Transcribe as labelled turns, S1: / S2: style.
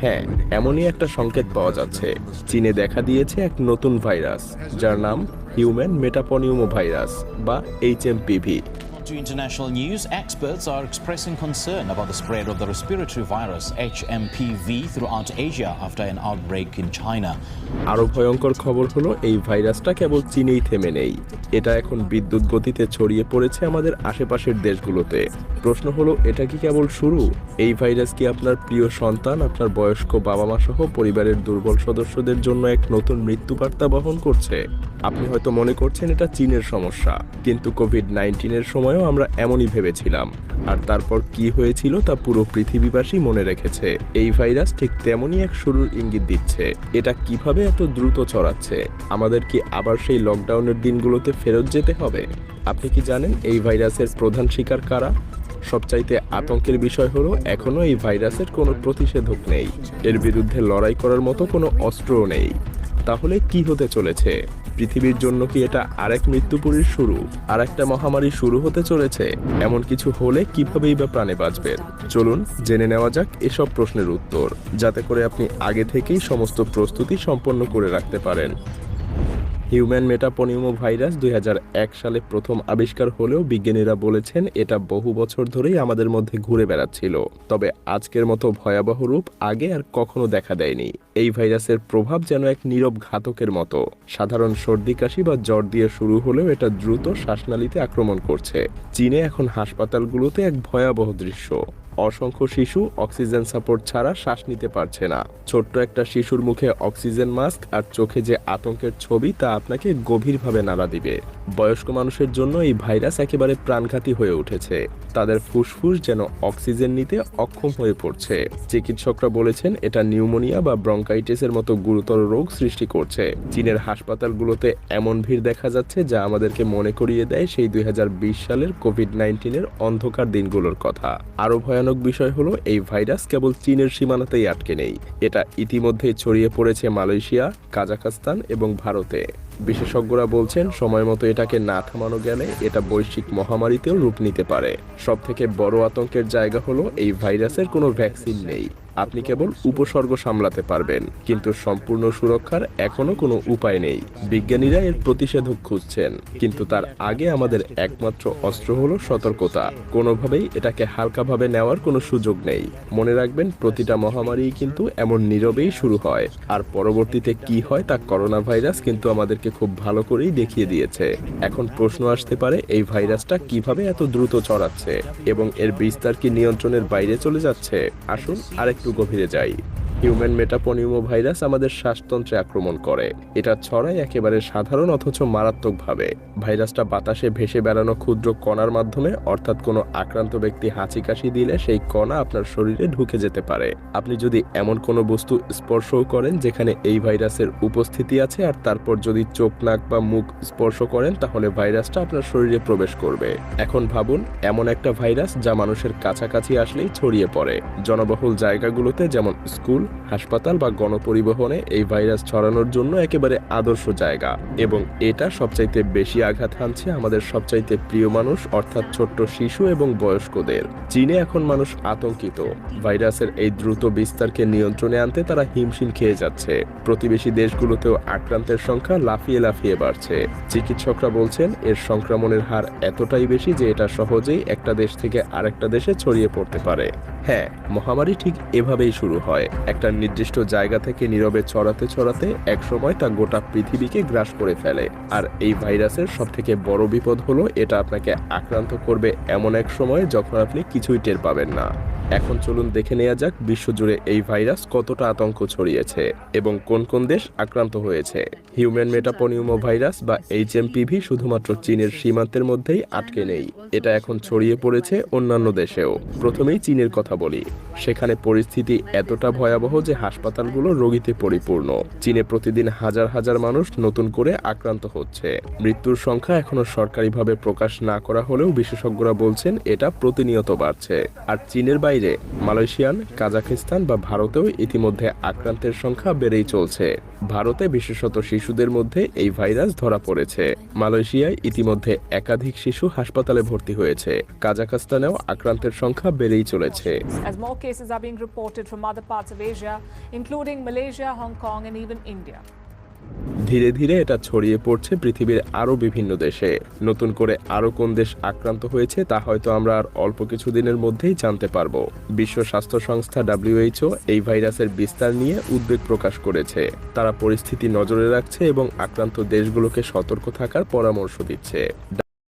S1: হ্যাঁ এমনই একটা সংকেত পাওয়া যাচ্ছে। চীনে দেখা দিয়েছে এক নতুন ভাইরাস, যার নাম হিউম্যান মেটাপনিউমো ভাইরাস বা HMPV
S2: To international news, experts are expressing concern about the spread of the respiratory virus HMPV throughout Asia after an outbreak in China.
S1: আরও ভয়ঙ্কর খবর হলো এই ভাইরাসটা কেবল চীনেই থেমে নেই। এটা এখন বিদ্যুৎ গতিতে ছড়িয়ে পড়েছে আমাদের আশেপাশের দেশগুলোতে। প্রশ্ন হলো এটা কি কেবল শুরু? এই ভাইরাস কি আপনার প্রিয় সন্তান আপনার বয়স্ক বাবা মা সহ পরিবারের দুর্বল সদস্যদের জন্য এক নতুন মৃত্যু বার্তা বহন করছে? আপনি হয়তো মনে করছেন এটা চীনের সমস্যা। কিন্তু কোভিড নাইন্টিনের সময়ও আমরা এমনই ভেবেছিলাম। আর তারপর কি হয়েছিল তা পুরো পৃথিবীবাসী মনে রেখেছে। এই ভাইরাস ঠিক তেমনই এক শুরুর ইঙ্গিত দিচ্ছে। এটা কীভাবে এত দ্রুত ছড়াচ্ছে? আমাদের কি আবার সেই লকডাউনের দিনগুলোতে ফেরত যেতে হবে? আপনি কি জানেন এই ভাইরাসের প্রধান শিকার কারা? সবচাইতে আতঙ্কের বিষয় হলো, এখনও এই ভাইরাসের কোনো প্রতিষেধক নেই। এর বিরুদ্ধে লড়াই করার মতো কোনো অস্ত্রও নেই। তাহলে কি হতে চলেছে? পৃথিবীর জন্য কি এটা আরেক মৃত্যুপুরীর শুরু? আর একটা মহামারী শুরু হতে চলেছে? এমন কিছু হলে কিভাবেই বা প্রাণে বাঁচবেন চলুন জেনে নেওয়া যাক এসব প্রশ্নের উত্তর, যাতে করে আপনি আগে থেকেই সমস্ত প্রস্তুতি সম্পন্ন করে রাখতে পারেন। হিউম্যান মেটাপনিউমো ভাইরাস দুই হাজার এক সালে প্রথম আবিষ্কার হলেও বিজ্ঞানীরা বলেছেন এটা বহু বছর ধরেই আমাদের মধ্যে ঘুরে বেড়াচ্ছিল। তবে আজকের মতো ভয়াবহ রূপ আগে আর কখনো দেখা দেয়নি। এই ভাইরাসের প্রভাব যেন এক নীরব ঘাতকের মতো। সাধারণ সর্দি, কাশি বা জ্বর দিয়ে শুরু হলেও এটা দ্রুত শ্বাসনালীতে আক্রমণ করছে। চীনে এখন হাসপাতালগুলোতে এক ভয়াবহ দৃশ্য। অসংখ্য শিশু অক্সিজেন সাপোর্ট ছাড়া শ্বাস নিতে পারছে না। ছোট্ট একটা শিশুর মুখে অক্সিজেন মাস্ক আর চোখে যে আতঙ্কের ছবি তা আপনাকে গভীরভাবে নাড়া দিবে। বয়স্ক মানুষের জন্য এই ভাইরাস একেবারে প্রাণঘাতী হয়ে উঠেছে। তাদের ফুসফুস যেন অক্সিজেন নিতে অক্ষম হয়ে পড়ছে। চিকিৎসকরা বলেছেন, এটা নিউমোনিয়া বা ব্রঙ্কাইটিসের মতো গুরুতর রোগ সৃষ্টি করছে। চীনের হাসপাতালগুলোতে এমন ভিড় দেখা যাচ্ছে যা আমাদেরকে মনে করিয়ে দেয় সেই দুই হাজার বিশ সালের কোভিড নাইন্টিনের অন্ধকার দিনগুলোর কথা। আরও ভয়ানক বিষয় হলো, এই ভাইরাস কেবল চীনের সীমানাতেই আটকে নেই। এটা ইতিমধ্যেই ছড়িয়ে পড়েছে মালয়েশিয়া, কাজাখস্তান এবং ভারতে। বিশেষজ্ঞরা বলছেন, সময় মতো এটাকে না থামানো গেলে এটা বৈশ্বিক মহামারীতেও রূপ নিতে পারে। সব থেকে বড় আতঙ্কের জায়গা হলো এই ভাইরাসের কোনো ভ্যাকসিন নেই। আপনি কেবল উপসর্গ সামলাতে পারবেন, কিন্তু সম্পূর্ণ সুরক্ষার এখনও কোনো উপায় নেই। বিজ্ঞানীরা এর প্রতিষেধক খুঁজছেন, কিন্তু তার আগে আমাদের একমাত্র অস্ত্র হলো সতর্কতা। কোনোভাবেই এটাকে হালকাভাবে নেওয়ার কোনো সুযোগ নেই। মনে রাখবেন, প্রতিটা মহামারী কিন্তু এমন নীরবেই শুরু হয়। আর পরবর্তীতে কি হয় তা করোনা ভাইরাস কিন্তু আমাদেরকে খুব ভালো করেই দেখিয়ে দিয়েছে। এখন প্রশ্ন আসতে পারে, এই ভাইরাসটা কীভাবে এত দ্রুত ছড়াচ্ছে এবং এর বিস্তার কি নিয়ন্ত্রণের বাইরে চলে যাচ্ছে? আসুন আরেকটু গভীরে যাই হিউম্যান মেটাপনিউমো ভাইরাস আমাদের শ্বাসতন্ত্রে আক্রমণ করে। এটা ছড়ায় একেবারে সাধারণ অথচ মারাত্মকভাবে। ভাইরাসটা বাতাসে ভেসে বেড়ানো ক্ষুদ্র কণার মাধ্যমে, অর্থাৎ কোনো আক্রান্ত ব্যক্তি হাঁচি কাশি দিলে সেই কণা আপনার শরীরে ঢুকে যেতে পারে। আপনি যদি এমন কোনো বস্তু স্পর্শও করেন যেখানে এই ভাইরাসের উপস্থিতি আছে আর তারপর যদি চোখ, নাক বা মুখ স্পর্শ করেন, তাহলে ভাইরাসটা আপনার শরীরে প্রবেশ করবে। এখন ভাবুন, এমন একটা ভাইরাস যা মানুষের কাছাকাছি আসলেই ছড়িয়ে পড়ে। জনবহুল জায়গাগুলোতে যেমন স্কুল হাসপাতাল বা গণপরিবহনে এই ভাইরাস ছড়ানোর জন্য একেবারে আদর্শ জায়গা। এবং এটা সবচাইতে বেশি আঘাত হানছে আমাদের সবচাইতে প্রিয় মানুষ, অর্থাৎ ছোট্ট শিশু এবং বয়স্কদের। চীনে এখন মানুষ আতঙ্কিত। ভাইরাসের এই দ্রুত বিস্তারকে নিয়ন্ত্রণে আনতে তারা হিমশিম খেয়ে যাচ্ছে। প্রতিবেশী দেশগুলোতেও আক্রান্তের সংখ্যা লাফিয়ে লাফিয়ে বাড়ছে। চিকিৎসকরা বলছেন, এর সংক্রমণের হার এতটাই বেশি যে এটা সহজেই একটা দেশ থেকে আরেকটা দেশে ছড়িয়ে পড়তে পারে। হ্যাঁ মহামারী ঠিক এভাবেই শুরু হয়। একটা নির্দিষ্ট জায়গা থেকে নীরবে ছড়াতে ছড়াতে একসময় তা গোটা পৃথিবীকে গ্রাস করে ফেলে। আর এই ভাইরাসের সব থেকে বড় বিপদ হলো, এটা আপনাকে আক্রান্ত করবে এমন এক সময় যখন আপনি কিছুই টের পাবেন না। এখন চলুন দেখে নেওয়া যাক বিশ্বজুড়ে এই ভাইরাস কতটা আতঙ্ক ছড়িয়েছে এবং কোন কোন দেশ আক্রান্ত হয়েছে। হিউম্যান মেটাপনিউমো ভাইরাস বা এইচ এইচএমপিভি শুধুমাত্র চীনের সীমান্তের মধ্যেই আটকে নেই। এটা এখন ছড়িয়ে পড়েছে অন্যান্য দেশেও। প্রথমেই চীনের কথা বলি। সেখানে পরিস্থিতি এতটা ভয়াবহ যে হাসপাতালগুলো রোগীতে পরিপূর্ণ। চীনে প্রতিদিন হাজার হাজার মানুষ নতুন করে আক্রান্ত হচ্ছে। মৃত্যুর সংখ্যা এখনও সরকারিভাবে প্রকাশ না করা হলেও বিশেষজ্ঞরা বলছেন এটা প্রতিনিয়ত বাড়ছে। আর চীনের বাইরে বাইরে, মালয়েশিয়ান, কাজাখিস্তান বা ভারতেও ইতিমধ্যে আক্রান্তের সংখ্যা বেড়েই চলছে। ভারতে বিশেষত শিশুদের মধ্যে এই ভাইরাস ধরা পড়েছে। মালয়েশিয়ায় ইতিমধ্যে একাধিক শিশু হাসপাতালে ভর্তি হয়েছে। কাজাখস্তানেও আক্রান্তের সংখ্যা বেড়েই চলেছে।
S3: As.
S1: ধীরে ধীরে এটা ছড়িয়ে পড়ছে পৃথিবীর আরও বিভিন্ন দেশে। নতুন করে আরও কোন দেশ আক্রান্ত হয়েছে তা হয়তো আমরা আর অল্প কিছুদিনের মধ্যেই জানতে পারব। বিশ্ব স্বাস্থ্য সংস্থা ডাব্লিউএইচও এই ভাইরাসের বিস্তার নিয়ে উদ্বেগ প্রকাশ করেছে। তারা পরিস্থিতি নজরে রাখছে এবং আক্রান্ত দেশগুলোকে সতর্ক থাকার পরামর্শ দিচ্ছে।